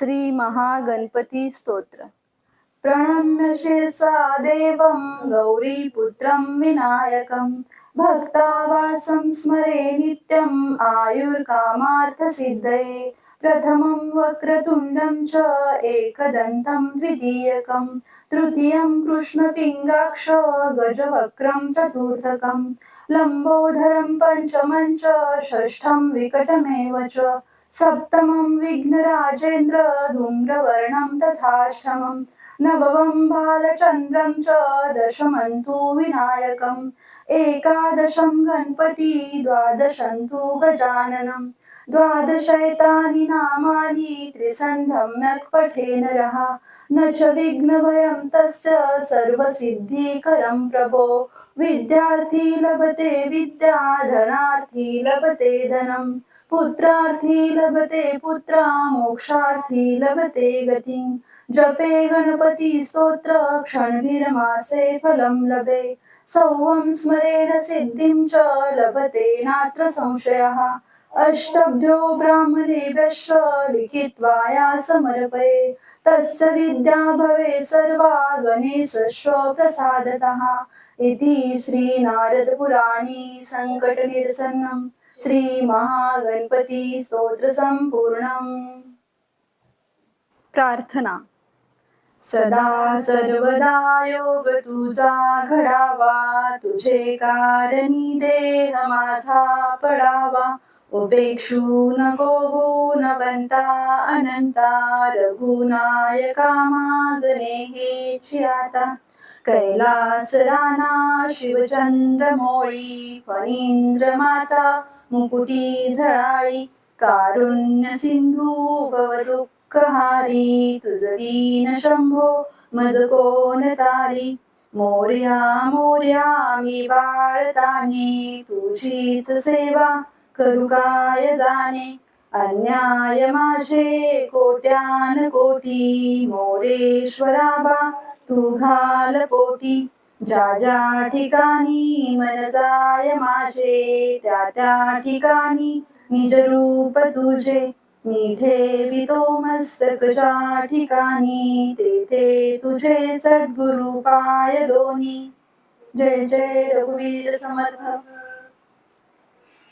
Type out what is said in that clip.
श्री महागणपती स्तोत्र. प्रणम्य शिरसा देवं गौरीपुत्रं विनायकं भक्तावासं स्मरे नित्यम् आयुर्कामार्थसिद्धये। प्रथमं वक्रतुण्डं च एकदन्तं द्वितीयकं तृतीयं कृष्णपिङ्गाक्ष गजवक्रं चतुर्थकं लम्बोधरं पञ्चमं च षष्ठं विकटमेव च। सप्तमं विघ्नराजेन्द्र धूम्रवर्णं तथाष्टमं नवमं बालचन्द्रं च दशमं तु विनायकम्। द्वादशं गणपती द्वादशं तु गजाननं द्वादशैतानि नामानि त्रिसन्धम्यक् पठे नरः। न च विघ्नभयं तस्य सर्वसिद्धिकरं प्रभो। विद्यार्थी लभते विद्या धनार्थी लभते धनं। पुत्रार्थी लभते पुत्रा मोक्षार्थी लभते गतिं. जपे गणपती स्तोत्र क्षणभिरमासे फलं लभे. सौवं स्मरेण सिद्धिं च लभते नात्र संशयः. अष्टभ्यो ब्राह्मणेभ्यश्च लिखित्वा या समर्पये. तस्य विद्या भवे सर्वा गणेशश्व प्रसादतः इति श्रीनारदपुराणे श्री महागणपती स्तोत्र संपूर्ण प्रार्थना. सदा सर्वदा योग तुझा घडावा तुझे कारणी देह माझा पडावा. उपेक्षू नको गुणवंता अनंता रघुनायका मागणे हे आता. कैलास राणा शिवचंद्र मोळी फणींद्र माता मुकुटी झळाळी कारुण्य सिंधू भव दुःखहारी तुझवीन शंभो मज कोण तारी मोर्या मोर्या मी बाळतानी तुझीच सेवा करू काय जाणे? अन्याय माझे कोट्यान कोटी मोरेश्वराबा तू घाल पोटी. ज्या ज्या ठिकाणी मन जाय माझे त्या त्या ठिकाणी निज रूप तुझे. मी ठेवितो मस्तक ज्या ठिकाणी तेथे तुझे सद्गुरु पाय दोन्ही. जय जय रघुवीर समर्थ.